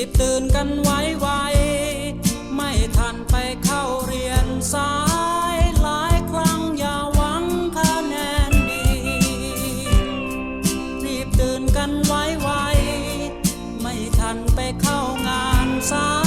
ีบตื่นกันไว้ไวไม่ทันไปเข้าเรียนสายหลายครั้งอย่าหวังคะแนนดีรีบตื่นกันไว้ไวไม่ทันไปเข้างานสาย